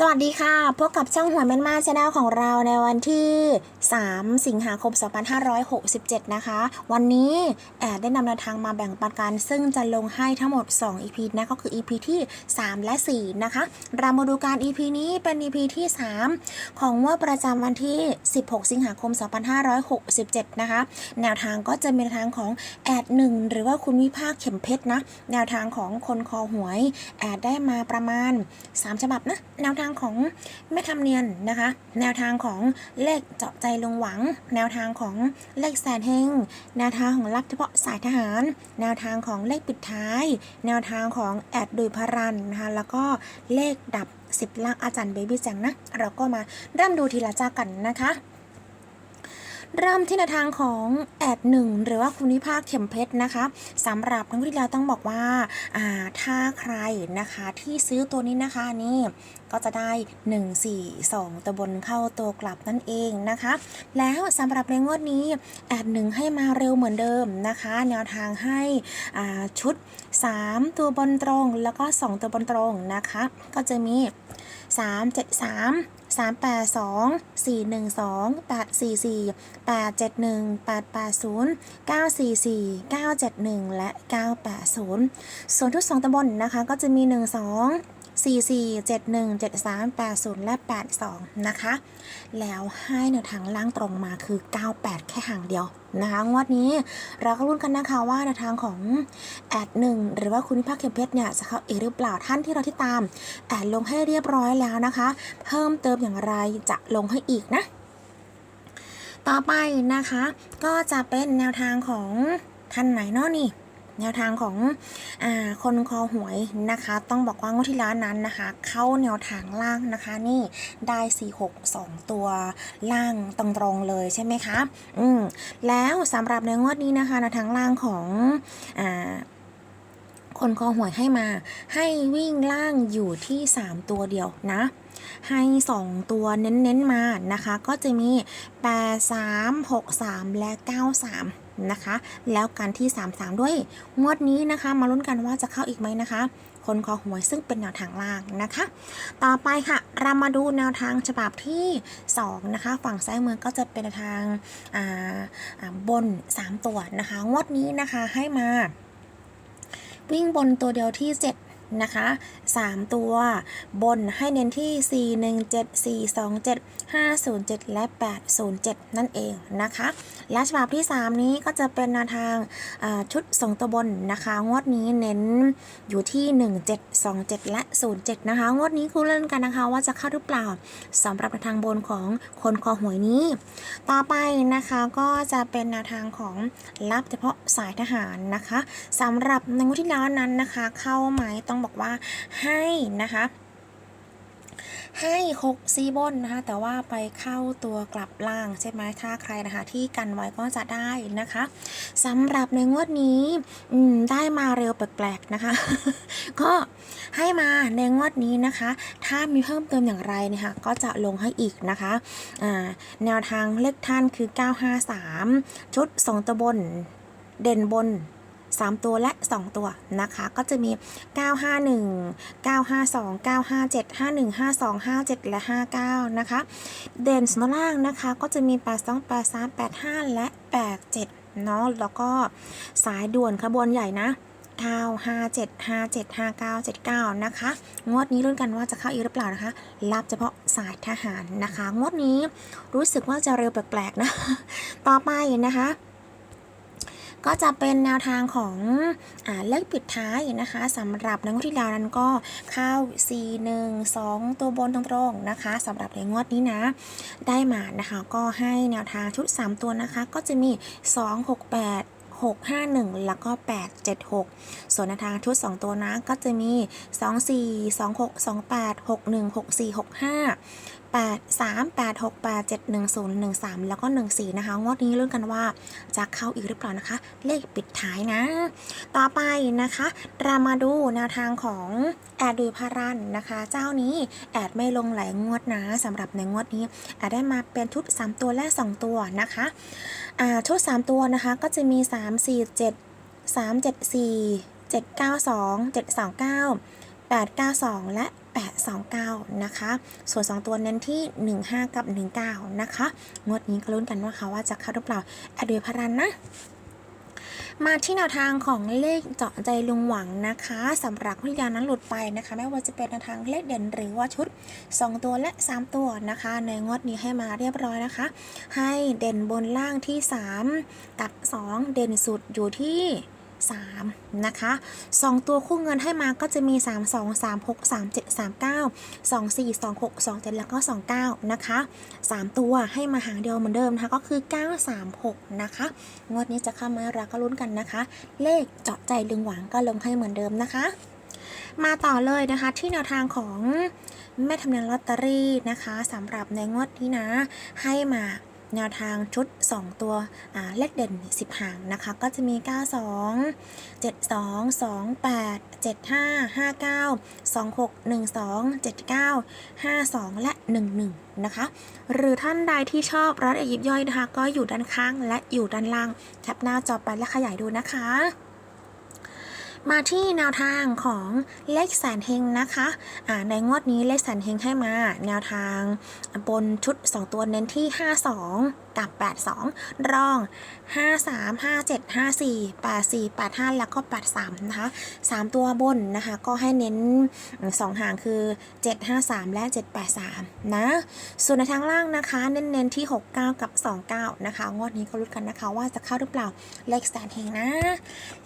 สวัสดีค่ะ พบกับช่องหัวแม่นมาชาแนลของเราในวันที่ 3 สิงหาคม 2567 นะคะ วันนี้แอดได้นำแนวทางมาแบ่งปันกัน ซึ่งจะลงให้ทั้งหมด 2 EP นะ ก็คือ EP ที่ 3 และ 4 นะคะ เรามาดูการ EP นี้เป็น EP ที่ 3 ของว่าประจำวันที่ 16 สิงหาคม 2567 นะคะ แนวทางก็จะเป็นทางของแอดหนึ่งหรือว่าคุณวิภาคเข็มเพชรนะ แนวทางของคนคอหวย แอดได้มาประมาณ 3 ฉบับนะ แนวทางางของแม่ทำเนียนนะคะ แนวทางของเลขเจาะใจลงหวัง แนวทางของเลขแสนเฮงแนวทางของรับเฉพาะสายทหาร แนวทางของเลขปิดท้าย แนวทางของแอดดุยพารันนะคะแล้วก็เลขดับสิบล่างอาจารย์เบบี้แจงนะ เราก็มาเริ่มดูทีละจ้ากันนะคะ เริ่มที่แนวทางของแอดหนึ่งหรือว่าคุณวิภาคเข็มเพชรนะคะสำหรับนักวิทยาต้องบอกว่าอ่า ถ้าใครนะคะที่ซื้อตัวนี้นะคะนี่ก็จะได้ 1 4 2 ตัวบนเข้าตัวกลับนั่นเองนะคะ แล้วสำหรับในงวดนี้แอดหนึ่งให้มาเร็วเหมือนเดิมนะคะ แนวทางให้ชุด 3 ตัวบนตรงแล้วก็ 2 ตัวบนตรงนะคะ ก็จะมี 3 7 3 3 8 2 4 1 2 8 4 4 8 7 1 8 8 0 9 4 4 9 7 1 และ 980 ส่วนทุกสองตำบลนนะคะก็จะมี 12 4 4 7 1 7 3 8 0 และ 82 นะคะ แล้วให้แนวทางล่างตรงมาคือ 98 แค่ห่างเดียวนะคะงวดนี้เราก็ลุ้นกันนะคะว่าแนวทางของแอดหนึ่งหรือว่าคุณพิภาคเข็มเพชรเนี่ยจะเข้าเอกหรือเปล่าท่านที่เราที่ตาม แอดลงให้เรียบร้อยแล้วนะคะ เพิ่มเติมอย่างไรจะลงให้อีกนะ ต่อไปนะคะ ก็จะเป็นแนวทางของท่านไหนเนาะนี่ แนวทางของอคนคอหวยนะคะ ต้องบอกว่างวดที่แล้วนั้นนะคะ เข้าแนวทางล่างนะคะ นี่ได้4 6 2 ตัวล่างตรงๆเลยใช่ไหมคะอืมแล้วสำหรับในงวดนี้นะคะแนวทางล่างของอ่าคนคอหวยให้มา ให้วิ่งล่างอยู่ที่ 3 ตัวเดียวนะให้ 2 ตัวเน้นๆมานะคะ ก็จะมี 8 3 6 3 และ 9 3 นะคะ แล้วกันที่ 3 3 ด้วย งวดนี้นะคะ มาลุ้นกันว่าจะเข้าอีกไหมนะคะ คนคอหวยซึ่งเป็นแนวทางล่างนะคะ ต่อไปค่ะ เรามาดูแนวทางฉบับที่ 2 นะคะ ฝั่งซ้ายมือก็จะเป็นทางาาบน 3 ตัวนะคะ งวดนี้นะคะให้มา วิ่งบนตัวเดียวที่ 7 นะคะ 3 ตัว บนให้เน้นที่ 4 1 7 4 2 7 5 0 7 และ 807 นั่นเองนะคะ และฉบับที่ 3 นี้ก็จะเป็นแนวทางชุดส่งตัวบนนะคะ งวดนี้เน้นอยู่ที่ 1 7 2 7 และ 07 นะคะ งวดนี้คู่เล่นกันนะคะว่าจะเข้าหรือเปล่าสำหรับแนวทางบนของคนคอหวยนี้ ต่อไปนะคะก็จะเป็นแนวทางของรับเฉพาะสายทหารนะคะสำหรับในงวดที่แล้วนั้นนะคะ เข้าไหมต้องบอกว่าให้นะคะให้6ซีบนนะคะแต่ว่าไปเข้าตัวกลับล่างใช่ไหมถ้าใครนะคะที่กันไว้ก็จะได้นะคะสำหรับในงวดนี้ได้มาเร็วแปลกๆนะคะ ก็ให้มาในงวดนี้นะคะ ถ้ามีเพิ่มเติมอย่างไรนะคะก็จะลงให้อีกนะคะแนวทางเลขท่านคือ 953 ชุด 2 ตัวบนเด่นบน 3 ตัวและ 2 ตัวนะคะ ก็จะมี 951 952 957 51 52 57 และ 59 นะคะ เด่นสนล่างนะคะ ก็จะมี 82 83 85 และ 87 เนาะ แล้วก็สายด่วนขบวนใหญ่นะ9 5 7 5 7 5 9 7 9 นะคะ งวดนี้รุ่นกันว่าจะเข้าอีกหรือเปล่านะคะ รับเฉพาะสายทหารนะคะ งวดนี้รู้สึกว่าจะเร็วแปลกๆนะ ต่อไปนะคะ ก็จะเป็นแนวทางของอเลขปิดท้ายนะคะสำหรับในงวดที่แล้วนั้นก็เข้า 4 1 2 ตัวบนตรงๆนะคะสำหรับในงวดนี้นะ ได้มานะคะก็ให้แนวทางชุด 3 ตัวนะคะ ก็จะมี 2 6 8 6 5 1 แล้วก็ 8 7 6 ส่วนแนวทางชุด 2 ตัวนะก็จะมี 2 4 2 6 2 8 6 1 6 4 6 5 8 3 8 6 8 7 1 0 1 3 แล้วก็ 1 4 นะคะ งวดนี้รุ่นกันว่าจะเข้าอีกหรือเปล่านะคะ เลขปิดท้ายนะ ต่อไปนะคะ เรามาดูแนวทางของแอดดูพารันนะคะ เจ้านี้แอดไม่ลงหลายงวดนะสำหรับในงวดนี้แอดได้มาเป็นชุด 3 ตัวและ 2 ตัวนะคะอ่าชุด 3 ตัวนะคะก็จะมี 3 4 7 3 7 4 7 9 2 7 2 9 8 9 2 และ 829 นะคะ ส่วน 2 ตัวเน้นที่ 15 กับ 19 นะคะงวดนี้ก็ลุ้นกันว่าค่ะว่าจะเข้าหรือเปล่าอดเดพารันนะมาที่แนวทางของเลขเจาะใจลุงหวังนะคะสำหรับวิทยานั้นหลุดไปนะคะ ไม่ว่าจะเป็นแนวทางเลขเด่นหรือว่าชุด 2 ตัวและ 3 ตัวนะคะ ในงวดนี้ให้มาเรียบร้อยนะคะ ให้เด่นบนล่างที่ 3 กับ 2 เด่นสุดอยู่ที่ 3 นะคะ 2 ตัวคู่เงินให้มาก็จะมี 3 2 3 6 3 7 3 9 2 4 2 6 2 7 แล้วก็ 29 นะคะ 3 ตัวให้มาหางเดียวเหมือนเดิมนะคะก็คือ 936 นะคะ งวดนี้จะเข้ามาเราก็ลุ้นกันนะคะ เลขเจาะใจลึงหวังก็ลงให้เหมือนเดิมนะคะ มาต่อเลยนะคะที่แนวทางของแม่ทำเนียนลอตเตอรี่นะคะสำหรับในงวดนี้นะให้มา แนวทางชุด 2 ตัวเลขเด่น 10 หางนะคะ ก็จะมี 92 72 28 75 59 26 12 79 52 และ 11 นะคะ หรือท่านใดที่ชอบรัดเอกยิบย่อยนะคะ ก็อยู่ด้านข้างและอยู่ด้านล่าง แคปหน้าจอไปและขยายดูนะคะ มาที่แนวทางของเลขแสนเฮงนะคะอ่าในงวดนี้เลขแสนเฮงให้มา แนวทางบนชุด 2 ตัวเน้นที่ 52 กับ 82 รอง 53 57 54 84 85 แล้วก็ 83 นะคะ 3 ตัวบนนะคะ ก็ให้เน้น 2 หางคือ 753 และ 783 นะ ส่วนในทางล่างนะคะ เน้นๆที่ 69 กับ 29 นะคะ งวดนี้ก็รุ้นกันนะคะ ว่าจะเข้าหรือเปล่าเลขแสนเฮงนะ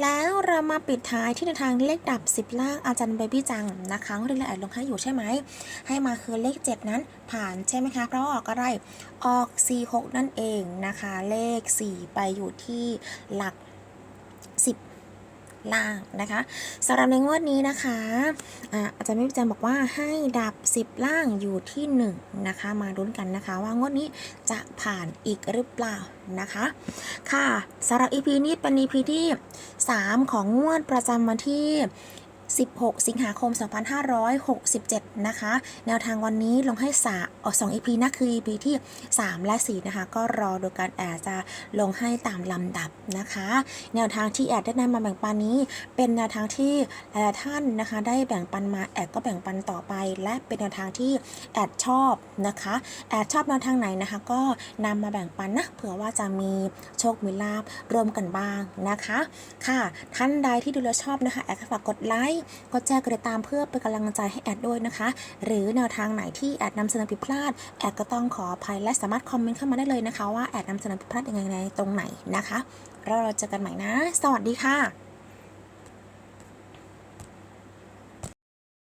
แล้วเรามาปิดท้ายที่ในทางเลขดับ 10 ล่างอาจารย์เบบี้จังนะคะเรื่องละเอียดลงให้อยู่ใช่ไหม ให้มาคือเลข 7 นั้นผ่านใช่ไหมคะ เพราะออกอะไร ออก 46 นั่นเองนะคะ เลข 4 ไปอยู่ที่หลัก ล่างนะคะสำหรับในงวดนี้นะคะอาจารย์เบบี้จังบอกว่าให้ดับ 10 ล่างอยู่ที่ 1 นะคะ มาลุ้นกันนะคะ ว่างวดนี้จะผ่านอีกหรือเปล่านะคะ ค่ะสำหรับ EP นี้เป็น EP ที่ 3 ของงวดประจำวันที่ 16 สิงหาคม 2567 นะคะ แนวทางวันนี้ลงให้สาออก2 EP นะคือ EP ที่ 3 และ 4 นะคะ ก็รอดูการแอดจะลงให้ตามลำดับนะคะ แนวทางที่แอดได้นำมาแบ่งปันนี้ เป็นแนวทางที่หลายท่านนะคะ ได้แบ่งปันมาแอดก็แบ่งปันต่อไป และเป็นแนวทางที่แอดชอบนะคะแอดชอบแนวทางไหนนะคะ ก็นำมาแบ่งปันนะเผื่อว่าจะมีโชคมีลาบรวมกันบ้างนะคะ ค่ะท่านใดที่ดูแลชอบนะคะแอดก็ฝากกดไลค์กดแชร์กดติดตามเพื่อเป็นกำลังใจให้แอดด้วยนะคะ หรือแนวทางไหนที่แอดนำเสนอผิดพลาด แอดก็ต้องขออภัยและสามารถคอมเมนต์เข้ามาได้เลยนะคะ ว่าแอดนำเสนอผิดพลาดยังไงในตรงไหนนะคะ แล้วเราเจอกันใหม่นะ สวัสดีค่ะ